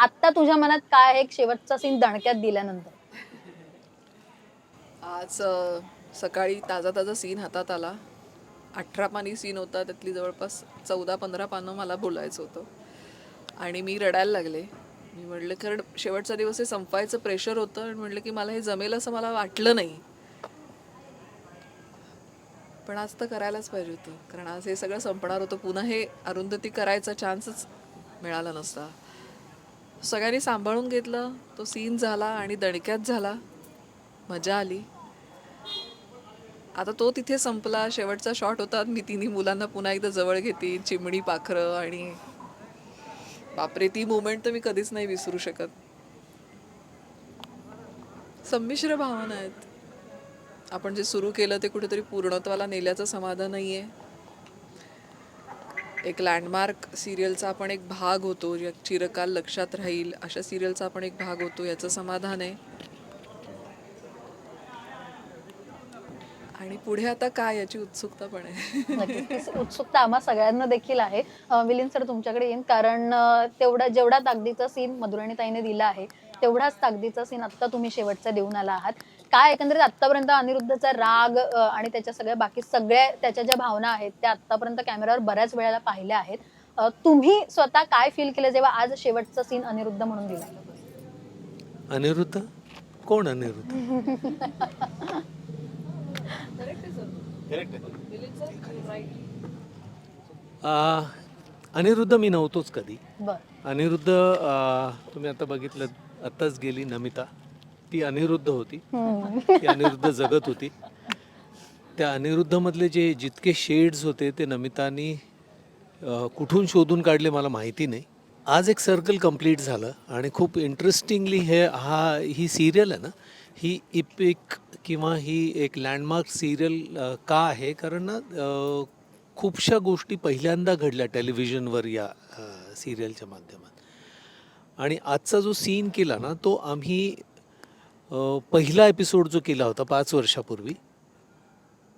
आत्ता तुझ्या मनात काय आहे शेवटचा सीन दणक्यात दिल्यानंतर? आज अ, सकाळी ताजा ताजा सीन हातात आला. अठरा पानी सीन होता त्यातली जवळपास चौदा पंधरा पानं मला बोलायचं होतं. आणि मी रडायला लागले. मी म्हटलं कारण शेवटचा दिवस हे संपायचं प्रेशर होतं. आणि म्हटलं की मला हे जमेल असं मला वाटलं नाही. पण आज तर करायलाच पाहिजे होतं. कारण आज हे सगळं संपणार होतं. पुन्हा हे अरुंधती करायचा चान्सच मिळाला नसता. सगळ्यांनी सांभाळून घेतलं. तो सीन झाला आणि दणक्यात झाला. मजा आली. आता तो तिथे संपला. शेवटचा शॉट होता. मी तिन्ही मुलांना पुन्हा एकदा जवळ घेते चिमणी पाखरं आणि बापरे ती मुमेंट तर मी कधीच नाही विसरू शकत. संमिश्र भावना आहेत. आपण जे सुरू केलं ते कुठेतरी पूर्णत्वाला नेल्याचं समाधान नाही आहे एक लँडमार्क सिरियलचा आपण एक भाग होतो चिरकाल लक्षात राहील अशा सिरियलचा आपण एक भाग होतो याचं समाधान आहे. आणि पुढे आता काय याची उत्सुकता पण आहे. उत्सुकता आम्हा सगळ्यांना देखील आहे. विलीन मिलिंद सर तुमच्याकडे येईन कारण तेवढा जेवढा ताकदीचा सीन मधुराणी ताईने दिला आहे तेवढाच ताकदीचा सीन आत्ता तुम्ही शेवटचा देऊन आला आहात. काय एकंदरीत आतापर्यंत अनिरुद्धचा राग आणि त्याच्या सगळ्या बाकी सगळ्या त्याच्या ज्या भावना आहेत त्या आतापर्यंत कॅमेऱ्यावर बऱ्याच वेळेला पाहिल्या आहेत. तुम्ही स्वतः काय फील केलं जेव्हा आज शेवटचा सीन अनिरुद्ध म्हणून दिला? अनिरुद्ध? कोण अनिरुद्ध? अनिरुद्ध मी नव्हतोच कधी. बर. अनिरुद्ध तुम्ही आता बघितलं आत्ताच गेली नमिता. ती अनिरुद्ध होती. ती अनिरुद्ध जगत होती. त्या अनिरुद्धमधले जे जितके शेड्स होते ते नमितानी कुठून शोधून काढले मला माहिती नाही. आज एक सर्कल कंप्लीट झालं आणि खूप इंटरेस्टिंगली हे हा ही सिरियल आहे ना ही इपिक किंवा ही एक लँडमार्क सिरियल का आहे? कारण ना खूपशा गोष्टी पहिल्यांदा घडल्या टेलिव्हिजनवर या सिरियलच्या माध्यमात. आणि आजचा जो सीन केला ना तो आम्ही पहिला एपिसोड जो केला होता पाच वर्षापूर्वी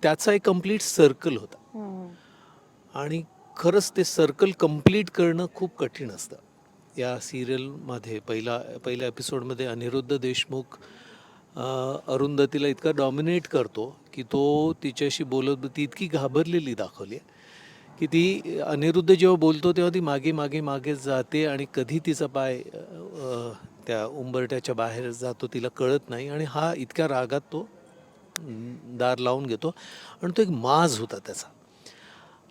त्याचा एक कंप्लीट सर्कल होता. आणि खरंच ते सर्कल कंप्लीट करणं खूप कठीण असतं. या सिरियलमध्ये पहिला पहिल्या एपिसोडमध्ये अनिरुद्ध देशमुख अरुंधतीला इतका डॉमिनेट करतो की तो तिच्याशी बोलत ती इतकी घाबरलेली दाखवली आहे की ती अनिरुद्ध जेव्हा बोलतो तेव्हा ती मागे मागे मागे जाते आणि कधी तिचा पाय त्या उंबरट्याच्या बाहेर जातो तिला कळत नाही आणि हा इतक्या रागात तो दार लावून घेतो आणि तो एक माज होता त्याचा.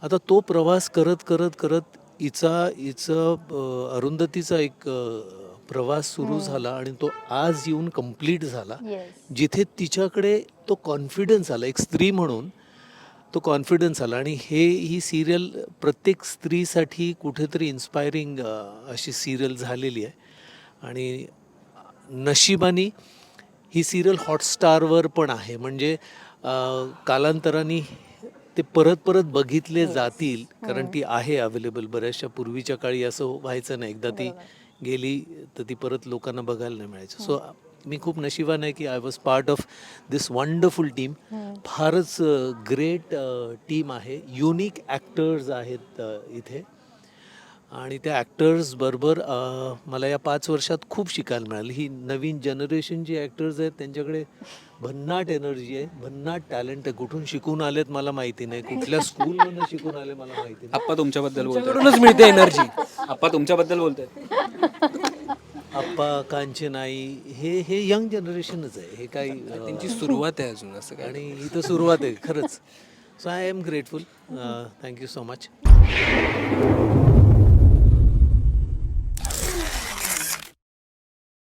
आता तो प्रवास करत करत करत हिचं अ, अरुंधतीचा एक प्रवास सुरू झाला आणि तो आज येऊन कंप्लीट झाला. जिथे तिच्याकडे तो कॉन्फिडन्स आला एक स्त्री म्हणून तो कॉन्फिडन्स आला आणि हे ही सिरियल प्रत्येक स्त्रीसाठी कुठेतरी इन्स्पायरिंग अशी सिरियल झालेली आहे. आणि नशिबाने ही सिरियल हॉटस्टारवर पण आहे. म्हणजे कालांतराने ते परत परत बघितले जातील कारण ती आहे अवेलेबल बऱ्याचशा पूर्वीच्या काळी असं व्हायचं नाही. एकदा ती गेली तर ती परत लोकांना बघायला नाही मिळायचं. सो मी खूप नशिबान आहे की I was part of this wonderful team फारच ग्रेट टीम आहे. युनिक ॲक्टर्स आहेत इथे. आणि त्या ॲक्टर्स बरोबर अ, मला या पाच वर्षात खूप शिकायला मिळालं. ही नवीन जनरेशन जे ॲक्टर्स आहेत त्यांच्याकडे भन्नाट एनर्जी आहे भन्नाट टॅलेंट आहे. कुठून शिकून आलेत मला माहिती नाही. कुठल्या स्कूलमधून शिकून आले मला माहिती नाही. आप्पा तुमच्याबद्दल तुमच्याकडूनच मिळते एनर्जी आप्पा तुमच्याबद्दल बोलतात आप्पा कांचनाई हे हे यंग जनरेशनच आहे. हे काही त्यांची सुरुवात आहे अजून असं काय आणि इथं सुरुवात आहे खरंच. So I am grateful thank you so much